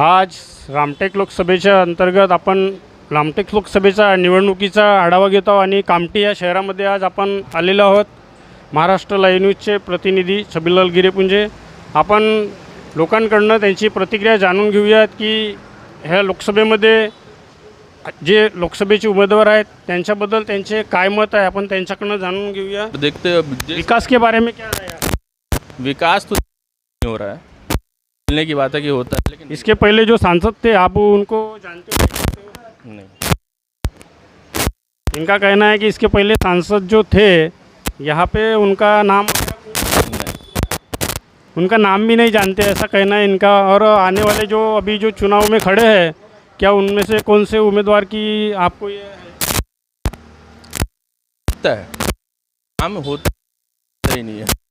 आज रामटेक लोकसभेच्या अंतर्गत आपण रामटेक लोकसभेचा निवडणुकीचा आढावा घेत आहोत आणि कामठी या शहरामध्ये आज आपण आलेलो आहोत. महाराष्ट्र लाईव्ह न्यूजचे प्रतिनिधी छबिलाल गिरेपुंजे. आपण लोकांकडनं त्यांची प्रतिक्रिया जाणून घेऊयात की ह्या लोकसभेमध्ये जे लोकसभेचे उमेदवार आहेत त्यांच्याबद्दल त्यांचे काय मत आहे आपण त्यांच्याकडनं जाणून घेऊया. देखते विकास के बारे में क्या है विकास तो नहीं हो रहा है। मिलने की बात है कि होता है लेकिन इसके पहले जो सांसद थे आप उनको जानते हो? नहीं। इनका कहना है कि इसके पहले सांसद जो थे यहाँ पे उनका नाम उनका नाम भी नहीं जानते ऐसा कहना है इनका। और आने वाले जो अभी जो चुनाव में खड़े हैं क्या उनमें से कौन से उम्मीदवार की आपको ये है होता है। काम होता ही नहीं है।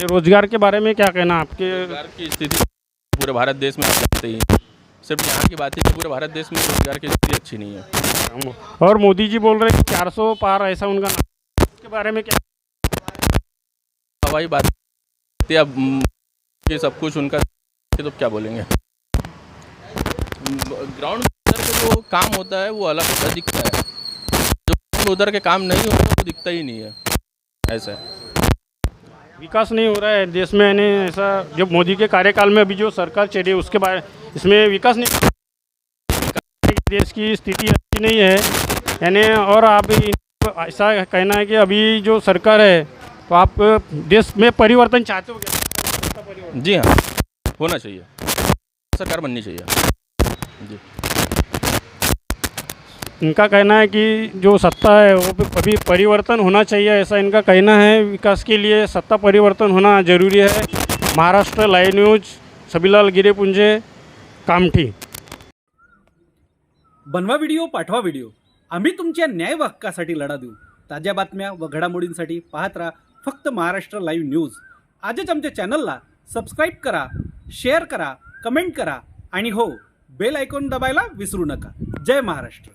ये रोज़गार के बारे में क्या कहना आपके? रोज़गार की स्थिति पूरे भारत देश में आप जानते ही। सिर्फ़ यहाँ की बात है कि पूरे भारत देश में रोज़गार की स्थिति अच्छी नहीं है। और मोदी जी बोल रहे हैं कि 400 पार ऐसा उनका नाम इसके बारे में क्या? हवाई बात अब ये सब कुछ उनका तो क्या बोलेंगे? ग्राउंड उधर का जो काम होता है वो अलग होता दिखता है। जो उधर के काम नहीं होता वो दिखता ही नहीं है। ऐसा है। विकास नहीं हो रहा है देश में, यानी ऐसा जो मोदी के कार्यकाल में अभी जो सरकार चली उसके बारे इसमें विकास नहीं देश की स्थिति अच्छी नहीं है, यानी और आप ऐसा कहना है कि अभी जो सरकार है तो आप देश में परिवर्तन चाहते हो क्या? जी हाँ होना चाहिए। सरकार बननी चाहिए। जी। इनका कहना है कि जो सत्ता है वो अभी परिवर्तन होना चाहिए ऐसा इनका कहना है। विकास के लिए सत्ता परिवर्तन होना जरूरी है। Maharashtra live news Sabilal Girepunje Kamthi. बनवा व्हिडिओ पाठवा व्हिडिओ आम्ही तुमच्या न्याय हक्कासाठी लढा देऊ। ताज्या बातम्या व घडामोडींसाठी पाहत राहा फक्त महाराष्ट्र लाईव्ह न्यूज. आजच आमच्या चॅनलला सबस्क्राईब करा शेअर करा कमेंट करा आणि हो बेल आयकॉन दबायला विसरू नका. जय महाराष्ट्र.